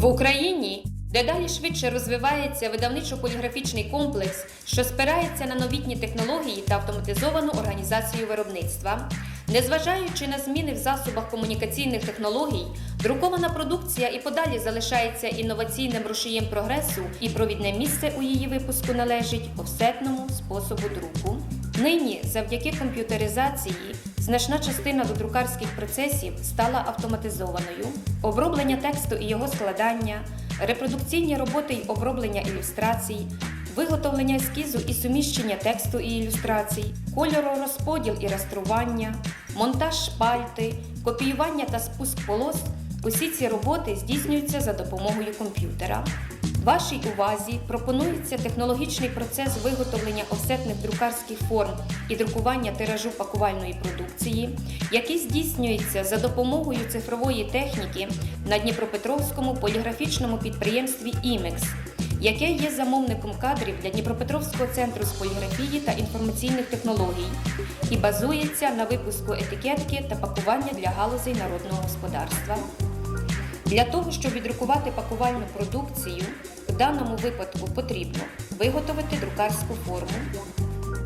В Україні дедалі швидше розвивається видавничо-поліграфічний комплекс, що спирається на новітні технології та автоматизовану організацію виробництва. Незважаючи на зміни в засобах комунікаційних технологій, друкована продукція і подалі залишається інноваційним рушієм прогресу, і провідне місце у її випуску належить офсетному способу друку. Нині, завдяки комп'ютеризації, значна частина додрукарських процесів стала автоматизованою. Оброблення тексту і його складання, репродукційні роботи й оброблення ілюстрацій, виготовлення ескізу і суміщення тексту і ілюстрацій, кольоророзподіл і растрування, монтаж шпальти, копіювання та спуск полос усі ці роботи здійснюються за допомогою комп'ютера. Вашій увазі пропонується технологічний процес виготовлення офсетних друкарських форм і друкування тиражу пакувальної продукції, який здійснюється за допомогою цифрової техніки на Дніпропетровському поліграфічному підприємстві «Імекс», яке є замовником кадрів для Дніпропетровського центру з поліграфії та інформаційних технологій і базується на випуску етикетки та пакування для галузей народного господарства. Для того, щоб віддрукувати пакувальну продукцію, в даному випадку потрібно виготовити друкарську форму.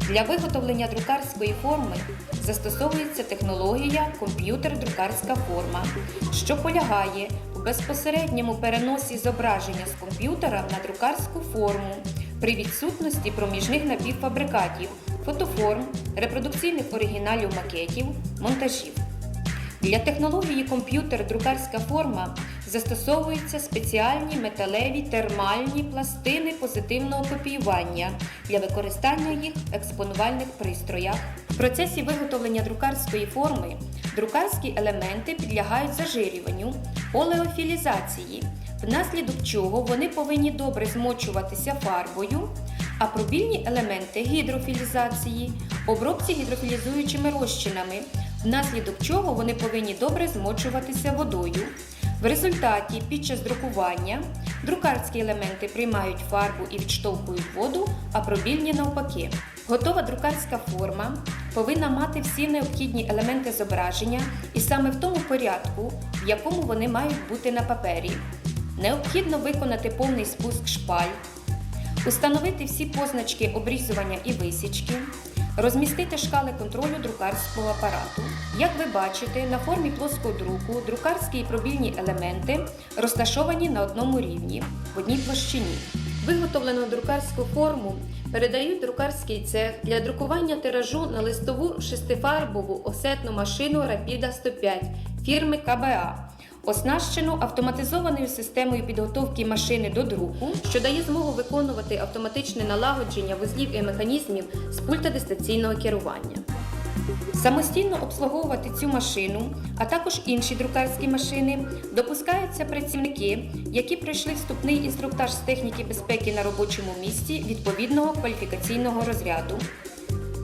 Для виготовлення друкарської форми застосовується технологія комп'ютер-друкарська форма, що полягає у безпосередньому переносі зображення з комп'ютера на друкарську форму при відсутності проміжних напівфабрикатів, фотоформ, репродукційних оригіналів макетів, монтажів. Для технології комп'ютер-друкарська форма застосовуються спеціальні металеві термальні пластини позитивного копіювання для використання їх в експонувальних пристроях. В процесі виготовлення друкарської форми друкарські елементи підлягають зажирюванню, олеофілізації, внаслідок чого вони повинні добре змочуватися фарбою, а пробільні елементи гідрофілізації, обробці гідрофілізуючими розчинами, внаслідок чого вони повинні добре змочуватися водою. В результаті під час друкування друкарські елементи приймають фарбу і відштовхують воду, а пробільні навпаки. Готова друкарська форма повинна мати всі необхідні елементи зображення і саме в тому порядку, в якому вони мають бути на папері. Необхідно виконати повний спуск шпаль, установити всі позначки обрізування і висічки, розмістити шкали контролю друкарського апарату. Як ви бачите, на формі плоского друку друкарські і пробільні елементи розташовані на одному рівні в одній площині. Виготовлену друкарську форму передають друкарський цех для друкування тиражу на листову шестифарбову осетну машину Rapida 105 фірми КБА. Оснащену автоматизованою системою підготовки машини до друку, що дає змогу виконувати автоматичне налагодження вузлів і механізмів з пульта дистанційного керування. Самостійно обслуговувати цю машину, а також інші друкарські машини, допускаються працівники, які пройшли вступний інструктаж з техніки безпеки на робочому місці відповідного кваліфікаційного розряду.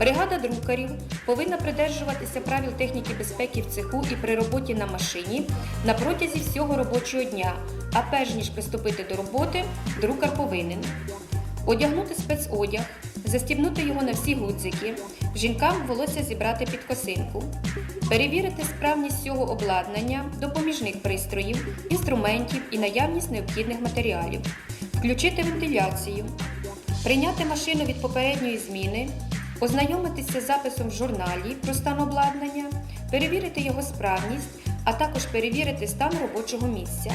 Бригада друкарів повинна придержуватися правил техніки безпеки в цеху і при роботі на машині на протязі всього робочого дня, а перш ніж приступити до роботи, друкар повинен одягнути спецодяг, застібнути його на всі гудзики, жінкам волосся зібрати під косинку, перевірити справність цього обладнання, допоміжних пристроїв, інструментів і наявність необхідних матеріалів, включити вентиляцію, прийняти машину від попередньої зміни, ознайомитися з записом в журналі про стан обладнання, перевірити його справність, а також перевірити стан робочого місця.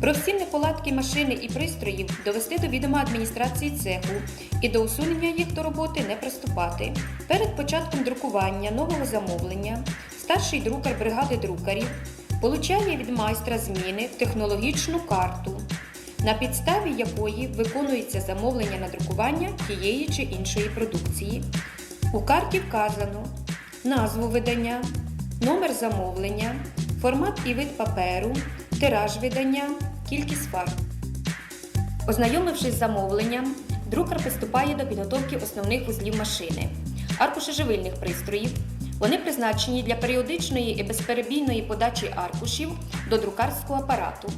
Про всі неполадки машини і пристроїв довести до відома адміністрації цеху і до усунення їх до роботи не приступати. Перед початком друкування нового замовлення старший друкар бригади друкарів получає від майстра зміни технологічну карту, на підставі якої виконується замовлення на друкування тієї чи іншої продукції. У карті вказано назву видання, номер замовлення, формат і вид паперу, тираж видання, кількість фарб. Ознайомившись з замовленням, друкар приступає до підготовки основних вузлів машини, аркушеживильних пристроїв. Вони призначені для періодичної і безперебійної подачі аркушів до друкарського апарату.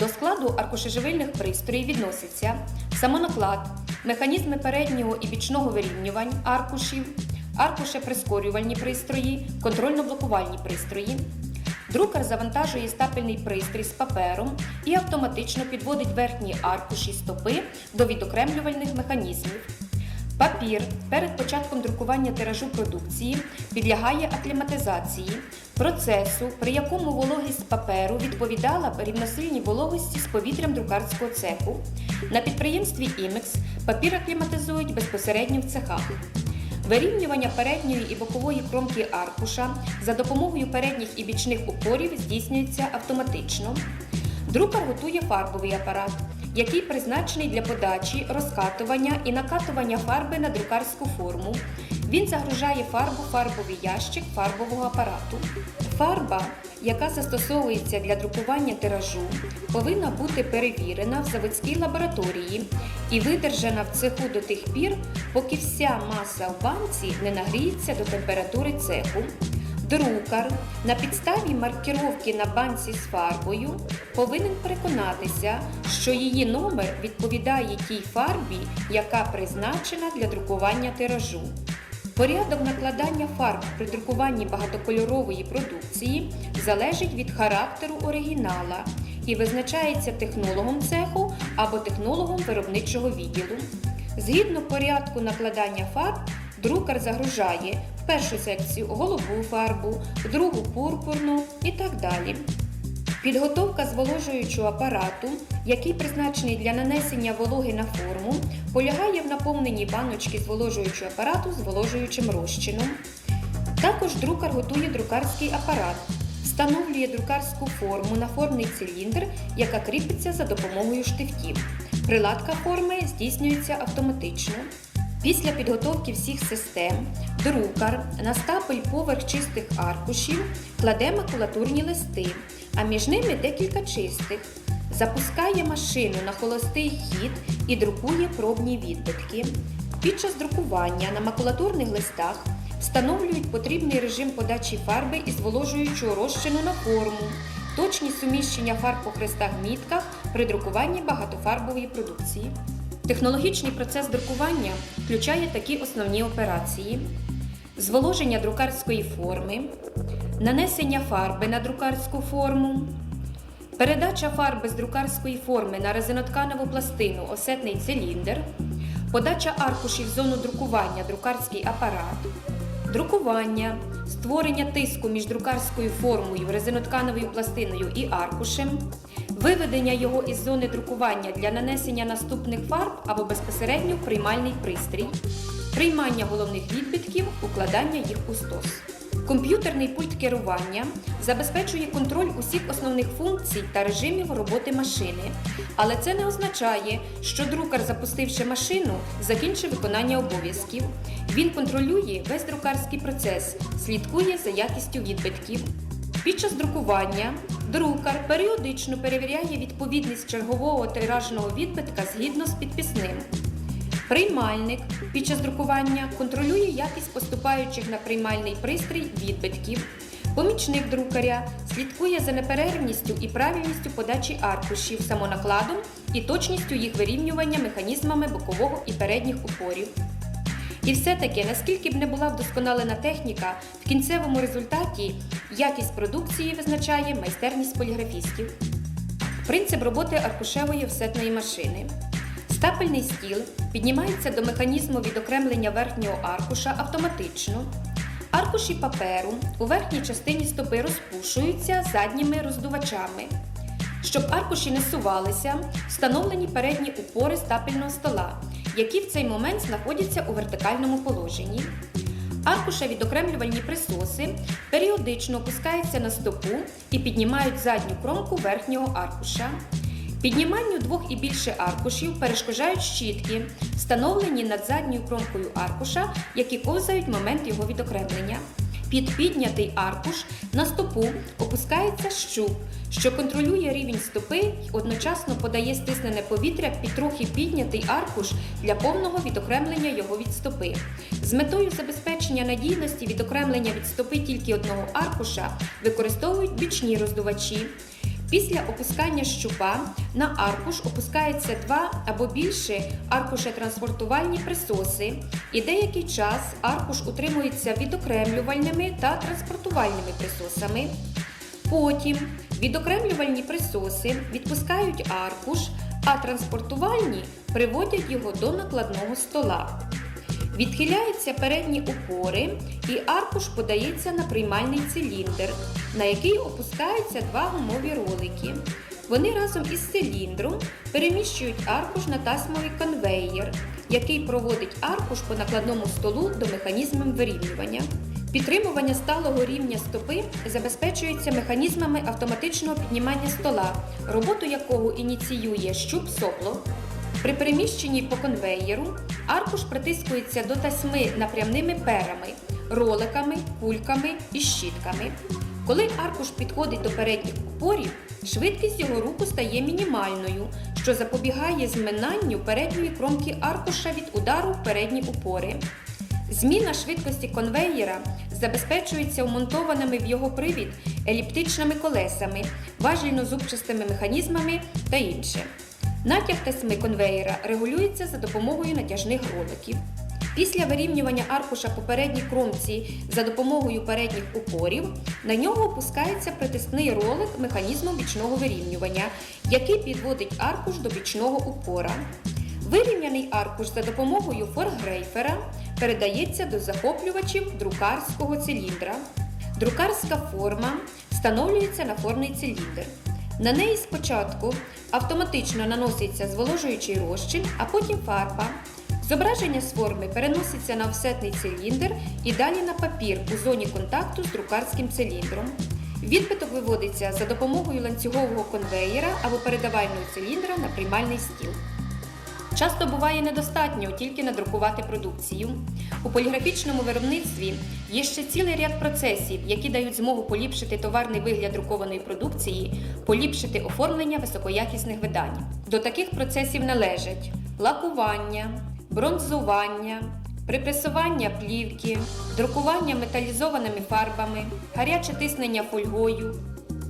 До складу аркушеживильних пристроїв відносяться самонаклад, механізми переднього і бічного вирівнювань аркушів, аркушеприскорювальні пристрої, контрольно-блокувальні пристрої. Друкар завантажує стапельний пристрій з папером і автоматично підводить верхні аркуші стопи до відокремлювальних механізмів. Папір перед початком друкування тиражу продукції підлягає акліматизації, процесу, при якому вологість паперу відповідала рівносильній вологості з повітрям друкарського цеху. На підприємстві Імекс папір акліматизують безпосередньо в цехах. Вирівнювання передньої і бокової кромки аркуша за допомогою передніх і бічних упорів здійснюється автоматично. Друкар готує фарбовий апарат, який призначений для подачі, розкатування і накатування фарби на друкарську форму. Він загружає фарбу, фарбовий ящик фарбового апарату. Фарба, яка застосовується для друкування тиражу, повинна бути перевірена в заводській лабораторії і видержана в цеху до тих пір, поки вся маса в банці не нагріється до температури цеху. Друкар на підставі маркіровки на банці з фарбою повинен переконатися, що її номер відповідає тій фарбі, яка призначена для друкування тиражу. Порядок накладання фарб при друкуванні багатокольорової продукції залежить від характеру оригінала і визначається технологом цеху або технологом виробничого відділу. Згідно порядку накладання фарб, друкар загружає в першу секцію голубу фарбу, в другу пурпурну і так далі. Підготовка зволожуючого апарату, який призначений для нанесення вологи на форму, полягає в наповненні баночки зволожуючого апарату зволожуючим розчином. Також друкар готує друкарський апарат, встановлює друкарську форму на формний циліндр, яка кріпиться за допомогою штифтів. Приладка форми здійснюється автоматично. Після підготовки всіх систем друкар на стапель поверх чистих аркушів кладе макулатурні листи, а між ними декілька чистих. Запускає машину на холостий хід і друкує пробні відбитки. Під час друкування на макулатурних листах встановлюють потрібний режим подачі фарби і зволожуючого розчину на форму, точні суміщення фарб по хрестах-мітках при друкуванні багатофарбової продукції. Технологічний процес друкування включає такі основні операції: зволоження друкарської форми, нанесення фарби на друкарську форму, передача фарби з друкарської форми на резинотканову пластину осетний циліндр, подача аркушів в зону друкування друкарський апарат, друкування, створення тиску між друкарською формою, резиноткановою пластиною і аркушем, виведення його із зони друкування для нанесення наступних фарб або безпосередньо приймальний пристрій, приймання головних відбитків, укладання їх у стос. Комп'ютерний пульт керування забезпечує контроль усіх основних функцій та режимів роботи машини, але це не означає, що друкар, запустивши машину, закінчив виконання обов'язків. Він контролює весь друкарський процес, слідкує за якістю відбитків. Під час друкування друкар періодично перевіряє відповідність чергового тиражного відбитка згідно з підписним. Приймальник під час друкування контролює якість поступаючих на приймальний пристрій відбитків. Помічник друкаря слідкує за неперервністю і правильністю подачі аркушів самонакладом і точністю їх вирівнювання механізмами бокового і передніх упорів. І все-таки, наскільки б не була вдосконалена техніка, в кінцевому результаті якість продукції визначає майстерність поліграфістів. Принцип роботи аркушевої офсетної машини. Стапельний стіл піднімається до механізму відокремлення верхнього аркуша автоматично. Аркуші паперу у верхній частині стопи розпушуються задніми роздувачами. Щоб аркуші не сувалися, встановлені передні упори стапельного стола, які в цей момент знаходяться у вертикальному положенні. Аркуша відокремлювальні присоси періодично опускаються на стопу і піднімають задню кромку верхнього аркуша. Підніманню двох і більше аркушів перешкоджають щітки, встановлені над задньою кромкою аркуша, які ковзають момент його відокремлення. Під піднятий аркуш на стопу опускається щуп, що контролює рівень стопи і одночасно подає стиснене повітря під трохи піднятий аркуш для повного відокремлення його від стопи. З метою забезпечення надійності відокремлення від стопи тільки одного аркуша використовують бічні роздувачі. Після опускання щупа на аркуш опускається два або більше аркуше-транспортувальні присоси, і деякий час аркуш утримується відокремлювальними та транспортувальними присосами. Потім відокремлювальні присоси відпускають аркуш, а транспортувальні приводять його до накладного стола. Відхиляються передні опори і аркуш подається на приймальний циліндр, на який опускаються два гумові ролики. Вони разом із циліндром переміщують аркуш на тасмовий конвеєр, який проводить аркуш по накладному столу до механізмів вирівнювання. Підтримування сталого рівня стопи забезпечується механізмами автоматичного піднімання стола, роботу якого ініціює щуп сопло. При переміщенні по конвеєру аркуш притискується до тасьми напрямними перами, роликами, кульками і щітками. Коли аркуш підходить до передніх опорів, швидкість його руху стає мінімальною, що запобігає зминанню передньої кромки аркуша від удару в передні опори. Зміна швидкості конвеєра забезпечується вмонтованими в його привід еліптичними колесами, важільно-зубчастими механізмами та інше. Натяг тасьми конвеєра регулюється за допомогою натяжних роликів. Після вирівнювання аркуша по передній кромці за допомогою передніх опорів на нього опускається притисний ролик механізму бічного вирівнювання, який підводить аркуш до бічного упора. Вирівняний аркуш за допомогою форгрейфера передається до захоплювачів друкарського циліндра. Друкарська форма встановлюється на формний циліндр. На неї спочатку автоматично наноситься зволожуючий розчин, а потім фарба. Зображення з форми переноситься на офсетний циліндр і далі на папір у зоні контакту з друкарським циліндром. Відбиток виводиться за допомогою ланцюгового конвеєра або передавального циліндра на приймальний стіл. Часто буває недостатньо тільки надрукувати продукцію. У поліграфічному виробництві є ще цілий ряд процесів, які дають змогу поліпшити товарний вигляд друкованої продукції, поліпшити оформлення високоякісних видань. До таких процесів належать лакування, бронзування, припресування плівки, друкування металізованими фарбами, гаряче тиснення фольгою,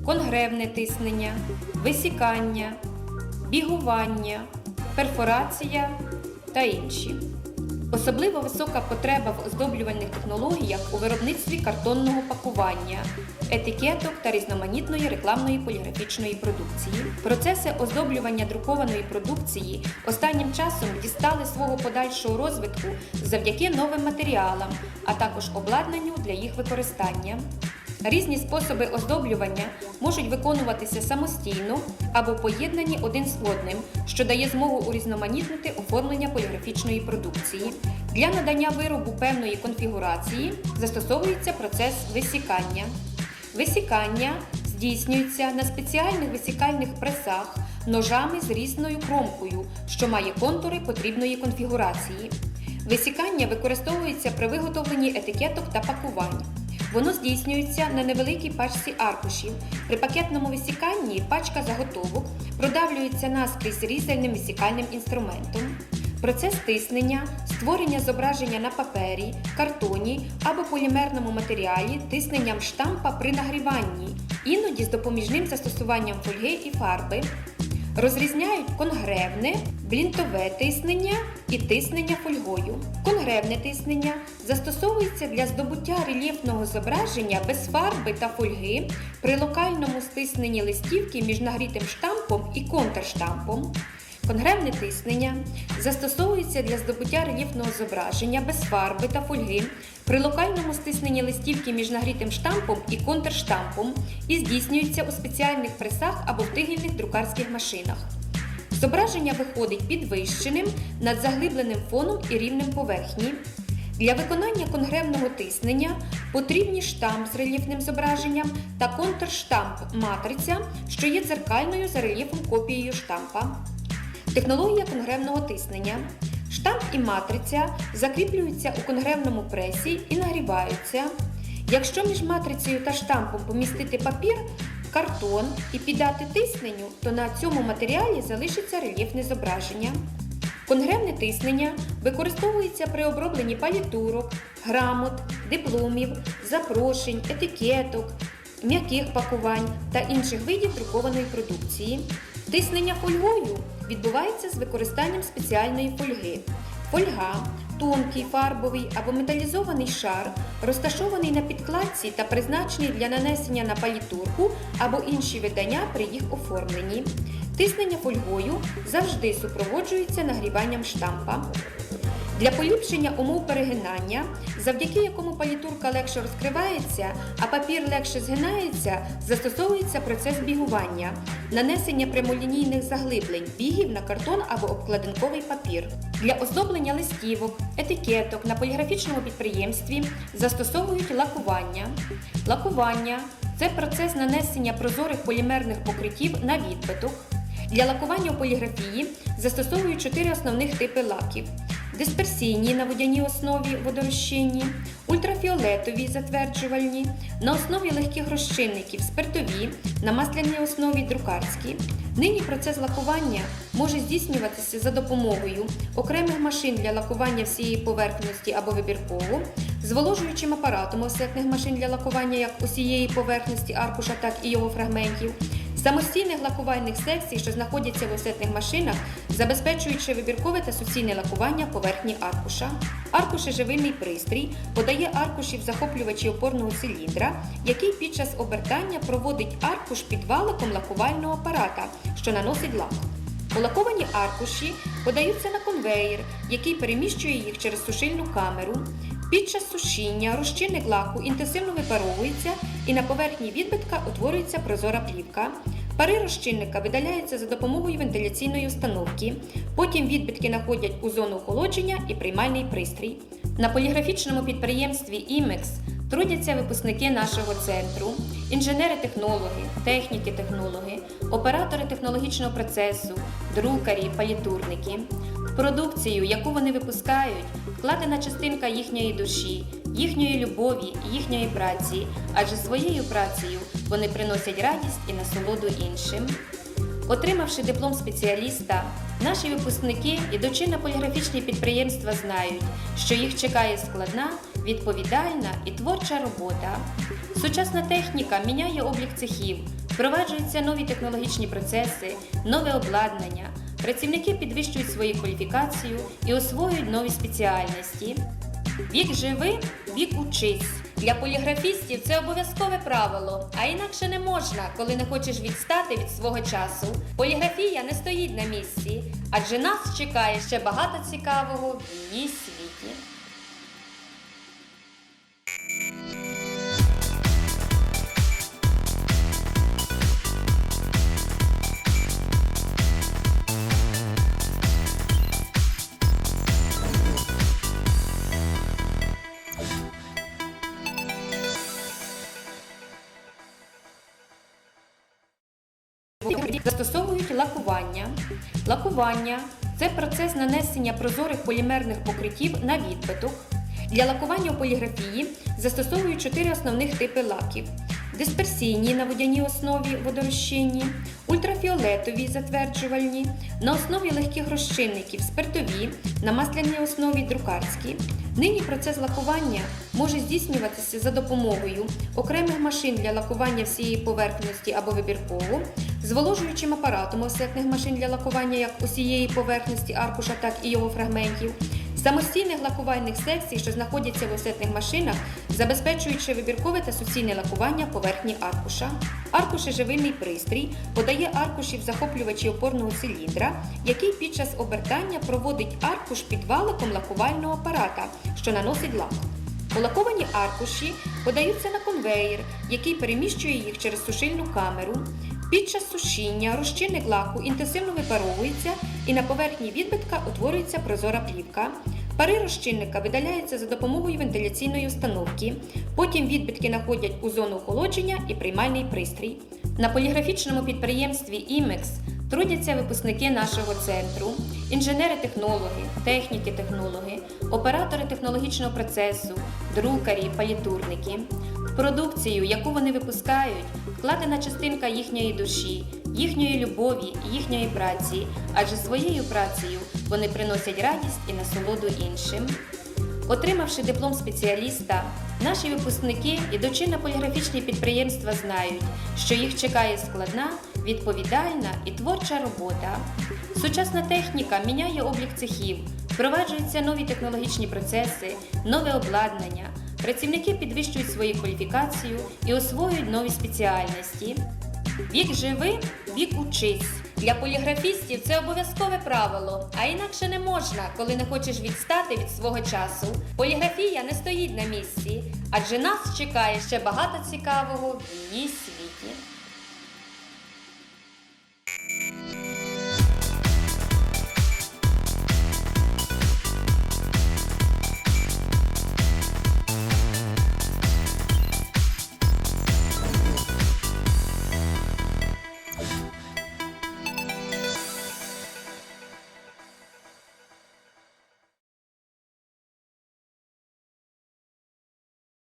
конгревне тиснення, висікання, бігування, перфорація та інші. Особливо висока потреба в оздоблювальних технологіях у виробництві картонного пакування, етикеток та різноманітної рекламної поліграфічної продукції. Процеси оздоблювання друкованої продукції останнім часом дістали свого подальшого розвитку завдяки новим матеріалам, а також обладнанню для їх використання. Різні способи оздоблювання можуть виконуватися самостійно або поєднані один з одним, що дає змогу урізноманітнити оформлення поліграфічної продукції. Для надання виробу певної конфігурації застосовується процес висікання. Висікання здійснюється на спеціальних висікальних пресах ножами з різною кромкою, що має контури потрібної конфігурації. Висікання використовується при виготовленні етикеток та пакувань. Воно здійснюється на невеликій пачці аркушів. При пакетному висіканні пачка заготовок продавлюється наскрізь різальним висікальним інструментом. Процес тиснення, створення зображення на папері, картоні або полімерному матеріалі тисненням штампа при нагріванні, іноді з допоміжним застосуванням фольги і фарби. Розрізняють конгревне, блінтове тиснення і тиснення фольгою. Конгревне тиснення застосовується для здобуття рельєфного зображення без фарби та фольги при локальному стисненні листівки між нагрітим штампом і контрштампом. Конгревне тиснення застосовується для здобуття рельєфного зображення без фарби та фольги при локальному стисненні листівки між нагрітим штампом і контрштампом і здійснюється у спеціальних пресах або втигільних друкарських машинах. Зображення виходить підвищеним над заглибленим фоном і рівнем поверхні. Для виконання конгревного тиснення потрібні штамп з рельєфним зображенням та контрштамп матриця, що є дзеркальною за рельєфом копією штампа. Технологія конгревного тиснення. Штамп і матриця закріплюються у конгревному пресі і нагріваються. Якщо між матрицею та штампом помістити папір, картон і піддати тисненню, то на цьому матеріалі залишиться рельєфне зображення. Конгревне тиснення використовується при обробленні палітурок, грамот, дипломів, запрошень, етикеток, м'яких пакувань та інших видів друкованої продукції. Тиснення фольгою відбувається з використанням спеціальної фольги. Фольга тонкий, фарбовий або металізований шар, розташований на підкладці та призначений для нанесення на палітурку або інші видання при їх оформленні. Тиснення фольгою завжди супроводжується нагріванням штампа. Для поліпшення умов перегинання, завдяки якому палітурка легше розкривається, а папір легше згинається, застосовується процес бігування, нанесення прямолінійних заглиблень бігів на картон або обкладинковий папір. Для оздоблення листівок, етикеток на поліграфічному підприємстві застосовують лакування. Лакування це процес нанесення прозорих полімерних покриттів на відбиток. Для лакування у поліграфії застосовують чотири основних типи лаків: дисперсійні на водяній основі водорозчинні, ультрафіолетові затверджувальні, на основі легких розчинників спиртові, на масляній основі друкарські. Нині процес лакування може здійснюватися за допомогою окремих машин для лакування всієї поверхності або вибірково, зволожуючим апаратом офсетних машин для лакування як усієї поверхності аркуша, так і його фрагментів. Самостійних лакувальних секцій, що знаходяться в офсетних машинах, забезпечуючи вибіркове та суцільне лакування поверхні аркуша. Аркушеживильний пристрій подає аркуші в захоплювачі опорного циліндра, який під час обертання проводить аркуш під валиком лакувального апарата, що наносить лак. Полаковані аркуші подаються на конвеєр, який переміщує їх через сушильну камеру. Під час сушіння розчинник лаку інтенсивно випаровується і на поверхні відбитка утворюється прозора плівка. Пари розчинника видаляються за допомогою вентиляційної установки. Потім відбитки находять у зону охолодження і приймальний пристрій. На поліграфічному підприємстві «Імекс» трудяться випускники нашого центру, інженери-технологи, техніки-технологи, оператори технологічного процесу, друкарі, палітурники. В продукцію, яку вони випускають, вкладена частинка їхньої душі, їхньої любові, їхньої праці, адже своєю працею вони приносять радість і насолоду іншим. Отримавши диплом спеціаліста, наші випускники, ідучи на поліграфічні підприємства, знають, що їх чекає складна, відповідальна і творча робота. Сучасна техніка міняє облік цехів, впроваджуються нові технологічні процеси, нове обладнання. Працівники підвищують свою кваліфікацію і освоюють нові спеціальності. Вік живи, вік учись. Для поліграфістів це обов'язкове правило, а інакше не можна, коли не хочеш відстати від свого часу. Поліграфія не стоїть на місці, адже нас чекає ще багато цікавого в її світі. Лакування. Лакування це процес нанесення прозорих полімерних покриттів на відбиток. Для лакування у поліграфії застосовують чотири основних типи лаків: дисперсійні на водяній основі водорозчинні, ультрафіолетові затверджувальні, на основі легких розчинників спиртові, на масляній основі друкарські. Нині процес лакування може здійснюватися за допомогою окремих машин для лакування всієї поверхності або вибірково, зволожуючим апаратом офсетних машин для лакування як усієї поверхності аркуша, так і його фрагментів. Самостійних лакувальних секцій, що знаходяться в офсетних машинах, забезпечуючи вибіркове та суцільне лакування поверхні аркуша. Аркушеживильний пристрій подає аркуші в захоплювачі опорного циліндра, який під час обертання проводить аркуш під валиком лакувального апарата, що наносить лак. Полаковані аркуші подаються на конвеєр, який переміщує їх через сушильну камеру. Під час сушіння розчинник лаку інтенсивно випаровується і на поверхні відбитка утворюється прозора плівка. Пари розчинника видаляються за допомогою вентиляційної установки. Потім відбитки находять у зону охолодження і приймальний пристрій. На поліграфічному підприємстві «Імекс» трудяться випускники нашого центру, інженери-технологи, техніки-технологи, оператори технологічного процесу, друкарі, палітурники. В продукцію, яку вони випускають, вкладена частинка їхньої душі, їхньої любові, їхньої праці, адже своєю працею вони приносять радість і насолоду іншим. Отримавши диплом спеціаліста, наші випускники, ідучи на поліграфічні підприємства, знають, що їх чекає складна, відповідальна і творча робота. Сучасна техніка міняє облік цехів, Впроваджуються нові технологічні процеси, нове обладнання. Працівники підвищують свою кваліфікацію і освоюють нові спеціальності. Вік живи, вік учись. Для поліграфістів це обов'язкове правило, а інакше не можна, коли не хочеш відстати від свого часу. Поліграфія не стоїть на місці, адже нас чекає ще багато цікавого в її світі.